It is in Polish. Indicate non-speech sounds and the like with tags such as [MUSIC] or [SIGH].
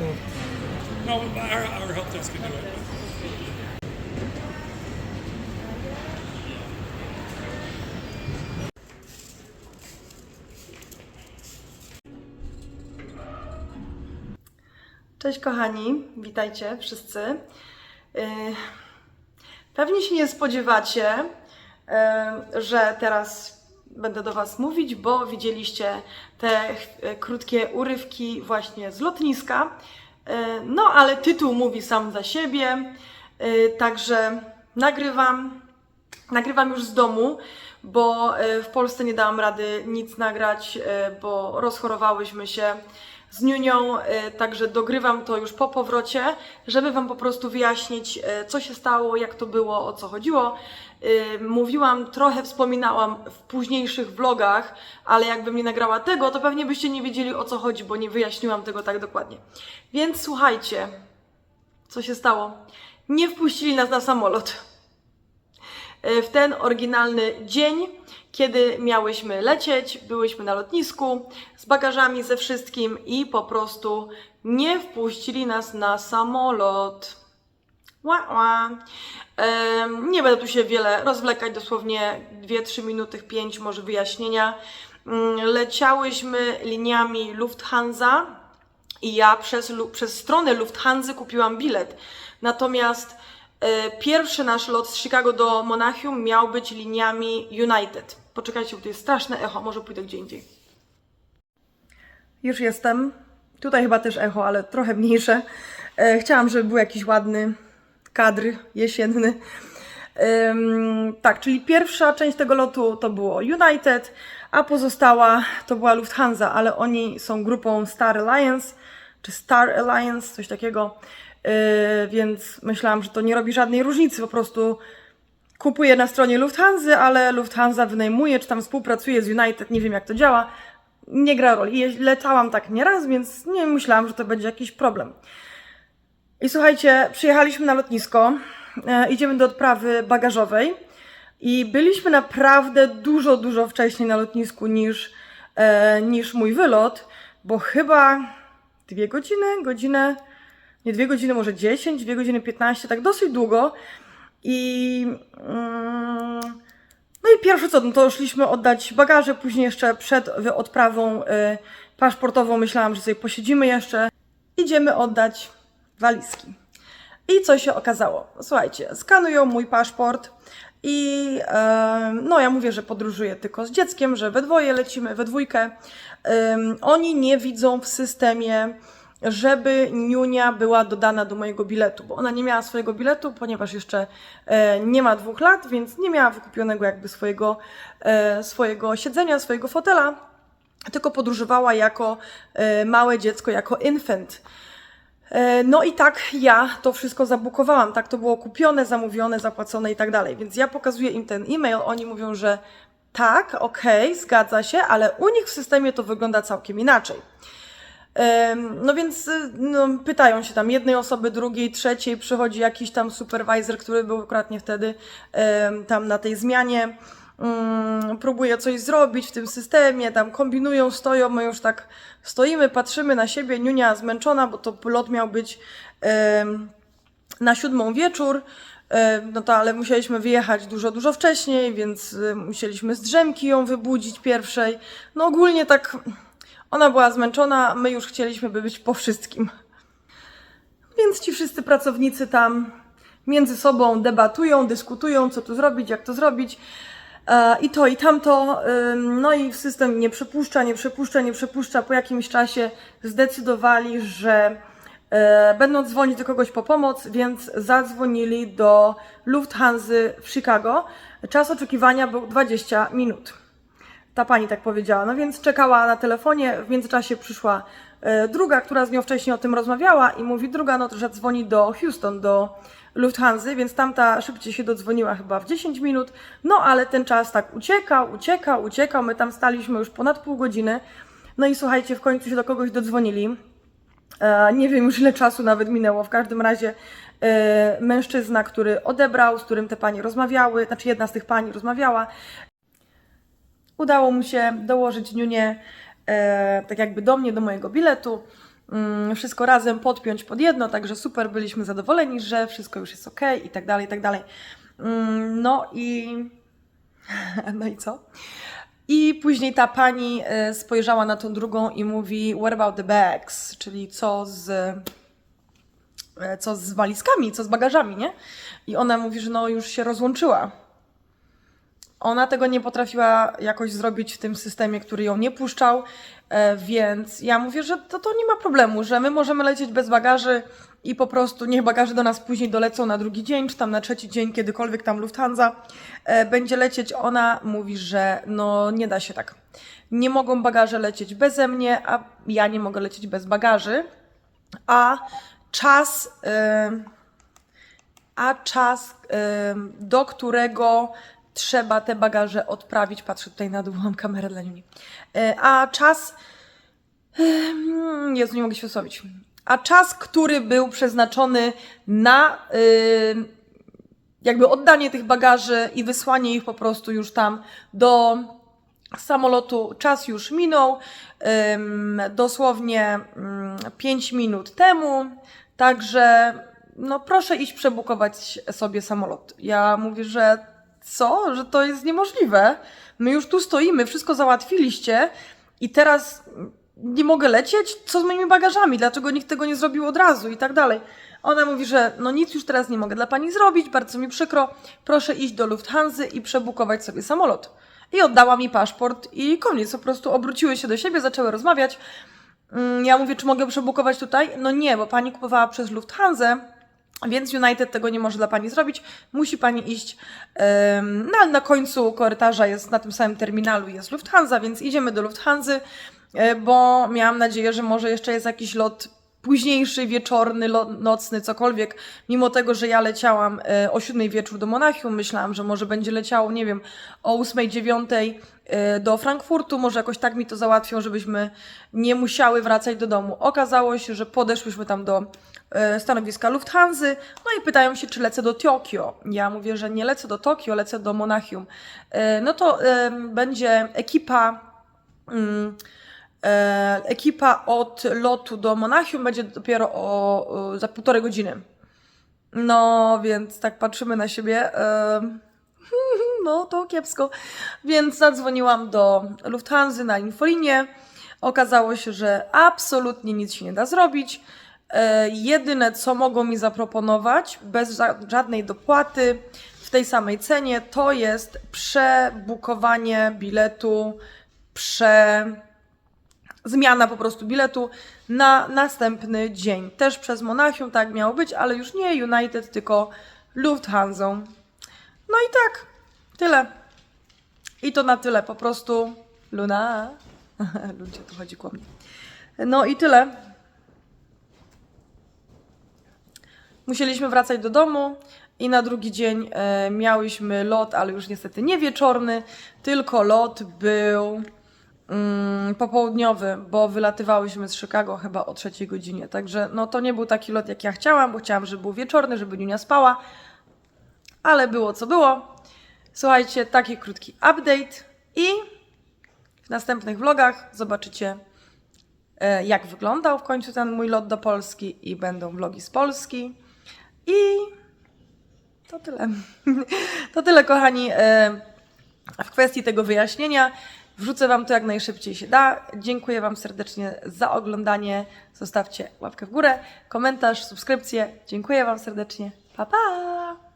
So No, our, our help desk can do it. Cześć kochani, witajcie wszyscy. Yy, Pewnie się nie spodziewacie, yy, że teraz będę do Was mówić, bo widzieliście te yy, krótkie urywki właśnie z lotniska. Yy, No, ale tytuł mówi sam za siebie, yy, także nagrywam. Nagrywam już z domu, bo e, w Polsce nie dałam rady nic nagrać, e, bo rozchorowałyśmy się z Niunią, e, także dogrywam to już po powrocie, żeby Wam po prostu wyjaśnić, e, co się stało, jak to było, o co chodziło. E, Mówiłam, trochę wspominałam w późniejszych vlogach, ale jakbym nie nagrała tego, to pewnie byście nie wiedzieli o co chodzi, bo nie wyjaśniłam tego tak dokładnie. Więc słuchajcie, co się stało? Nie wpuścili nas na samolot w ten oryginalny dzień, kiedy miałyśmy lecieć, byłyśmy na lotnisku z bagażami, ze wszystkim i po prostu nie wpuścili nas na samolot. Ła, ła. Nie będę tu się wiele rozwlekać, dosłownie 2-3 minuty, 5 może wyjaśnienia. Mm, Leciałyśmy liniami Lufthansa i ja przez, przez stronę Lufthansa kupiłam bilet. Natomiast pierwszy nasz lot z Chicago do Monachium miał być liniami United. Poczekajcie, bo tu jest straszne echo, może pójdę gdzie indziej. Już jestem. Tutaj chyba też echo, ale trochę mniejsze. E, chciałam, żeby był jakiś ładny kadr jesienny. Tak, czyli pierwsza część tego lotu to było United, a pozostała to była Lufthansa, ale oni są grupą Star Alliance, czy Star Alliance, coś takiego, więc myślałam, że to nie robi żadnej różnicy, po prostu kupuję na stronie Lufthansa, ale Lufthansa wynajmuje, czy tam współpracuje z United, nie wiem jak to działa, nie gra roli. Lecałam tak nieraz, więc nie myślałam, że to będzie jakiś problem. I słuchajcie, przyjechaliśmy na lotnisko, e, idziemy do odprawy bagażowej i byliśmy naprawdę dużo, dużo wcześniej na lotnisku niż, e, niż mój wylot, bo chyba dwie godziny, godzinę, nie dwie godziny, może 10, dwie godziny 15, tak dosyć długo. I mm, no i pierwsze co, no to szliśmy oddać bagaże, później jeszcze przed odprawą y, paszportową myślałam, że sobie posiedzimy jeszcze. Idziemy oddać walizki. I co się okazało? Słuchajcie, skanują mój paszport i e, no ja mówię, że podróżuję tylko z dzieckiem, że we dwoje lecimy, we dwójkę. Ym, oni nie widzą w systemie, żeby Niunia była dodana do mojego biletu, bo ona nie miała swojego biletu, ponieważ jeszcze e, nie ma dwóch lat, więc nie miała wykupionego jakby swojego, e, swojego siedzenia, swojego fotela, tylko podróżowała jako e, małe dziecko, jako infant. No i tak ja to wszystko zabukowałam, tak to było kupione, zamówione, zapłacone i tak dalej. Więc ja pokazuję im ten e-mail, oni mówią, że tak, okej, zgadza się, ale u nich w systemie to wygląda całkiem inaczej. No więc y, no, pytają się tam jednej osoby, drugiej, trzeciej, przychodzi jakiś tam supervisor, który był akurat nie wtedy tam na tej zmianie, mm, próbuje coś zrobić w tym systemie, tam kombinują, stoją, my już tak stoimy, patrzymy na siebie, Niunia zmęczona, bo to lot miał być na siódmą wieczór, no to ale musieliśmy wyjechać dużo, dużo wcześniej, więc e, musieliśmy z drzemki ją wybudzić pierwszej. No ogólnie tak ona była zmęczona, my już chcieliśmy by być po wszystkim. Więc ci wszyscy pracownicy tam między sobą debatują, dyskutują, co tu zrobić, jak to zrobić. E, I to, i tamto. No i system nie przepuszcza, nie przepuszcza, nie przepuszcza. Po jakimś czasie zdecydowali, że e, będą dzwonić do kogoś po pomoc, więc zadzwonili do Lufthansa w Chicago. Czas oczekiwania był 20 minut. Ta pani tak powiedziała. No więc czekała na telefonie. W międzyczasie przyszła e, druga, która z nią wcześniej o tym rozmawiała i mówi druga, no że dzwoni do Houston, do Lufthansa, więc tamta szybciej się dodzwoniła chyba w 10 minut. No ale ten czas tak uciekał, uciekał, uciekał. My tam staliśmy już ponad pół godziny. No i słuchajcie, w końcu się do kogoś dodzwonili. E, Nie wiem już ile czasu nawet minęło. W każdym razie e, mężczyzna, który odebrał, z którym te panie rozmawiały, znaczy jedna z tych pani rozmawiała, udało mu się dołożyć Niunię e, tak jakby do mnie, do mojego biletu. mm, wszystko razem podpiąć pod jedno, także super, byliśmy zadowoleni, że wszystko już jest ok i tak dalej, i tak dalej. Mm, No i... [LAUGHS] No i co? I później ta pani e, spojrzała na tą drugą i mówi, what about the bags? Czyli co z, e, co z walizkami, co z bagażami, nie? I ona mówi, że no już się rozłączyła. Ona tego nie potrafiła jakoś zrobić w tym systemie, który ją nie puszczał, e, więc ja mówię, że to, to nie ma problemu, że my możemy lecieć bez bagaży i po prostu niech bagaże do nas później dolecą na drugi dzień, czy tam na trzeci dzień, kiedykolwiek tam Lufthansa e, będzie lecieć. Ona mówi, że no nie da się tak. Nie mogą bagaże lecieć beze mnie, a ja nie mogę lecieć bez bagaży, a czas... e, a czas, do którego trzeba te bagaże odprawić, patrzę tutaj na dół, mam kamerę dla niej, Y, a czas, Jezu, nie mogę się wysłowić, a czas, który był przeznaczony na jakby oddanie tych bagaży i wysłanie ich po prostu już tam do samolotu, czas już minął, dosłownie 5 minut temu, także no proszę iść przebukować sobie samolot. Ja mówię, że co? Że to jest niemożliwe. My już tu stoimy, wszystko załatwiliście i teraz nie mogę lecieć? Co z moimi bagażami? Dlaczego nikt tego nie zrobił od razu i tak dalej? Ona mówi, że no nic już teraz nie mogę dla pani zrobić, bardzo mi przykro, proszę iść do Lufthansa i przebukować sobie samolot. I oddała mi paszport i koniec, po prostu obróciły się do siebie, zaczęły rozmawiać. Mm, Ja mówię, czy mogę przebukować tutaj? No nie, bo pani kupowała przez Lufthansa, więc United tego nie może dla pani zrobić. Musi pani iść na, na końcu korytarza, jest na tym samym terminalu jest Lufthansa, więc idziemy do Lufthansa, e, bo miałam nadzieję, że może jeszcze jest jakiś lot późniejszy, wieczorny, nocny, cokolwiek. Mimo tego, że ja leciałam e, o 7 wieczór do Monachium, myślałam, że może będzie leciało, nie wiem, o 8, 9 e, do Frankfurtu, może jakoś tak mi to załatwią, żebyśmy nie musiały wracać do domu. Okazało się, że podeszłyśmy tam do e, stanowiska Lufthansa, no i pytają się, czy lecę do Tokio. Ja mówię, że nie lecę do Tokio, lecę do Monachium. No to będzie ekipa mm, ekipa od lotu do Monachium będzie dopiero o, o, za półtorej godziny. No, więc tak patrzymy na siebie. E, [LAUGHS] no, to kiepsko. Więc zadzwoniłam do Lufthansa na infolinię. Okazało się, że absolutnie nic się nie da zrobić. E, jedyne, co mogą mi zaproponować, bez ża- żadnej dopłaty, w tej samej cenie, to jest przebukowanie biletu, prze zmiana po prostu biletu na następny dzień. Też przez Monachium tak miało być, ale już nie United, tylko Lufthansa. No i tak, tyle. I to na tyle, po prostu Luna. [LAUGHS] Ludzie, tu chodzi kłamnie. No i tyle. Musieliśmy wracać do domu i na drugi dzień e, miałyśmy lot, ale już niestety nie wieczorny, tylko lot był mm, popołudniowy, bo wylatywałyśmy z Chicago chyba o trzeciej godzinie. Także no to nie był taki lot, jak ja chciałam, bo chciałam, żeby był wieczorny, żeby Niunia spała, ale było co było. Słuchajcie, taki krótki update i w następnych vlogach zobaczycie, e, jak wyglądał w końcu ten mój lot do Polski i będą vlogi z Polski. I to tyle. [LAUGHS] To tyle, kochani, e, w kwestii tego wyjaśnienia. Wrzucę Wam to jak najszybciej się da. Dziękuję Wam serdecznie za oglądanie. Zostawcie łapkę w górę, komentarz, subskrypcję. Dziękuję Wam serdecznie. Pa, pa!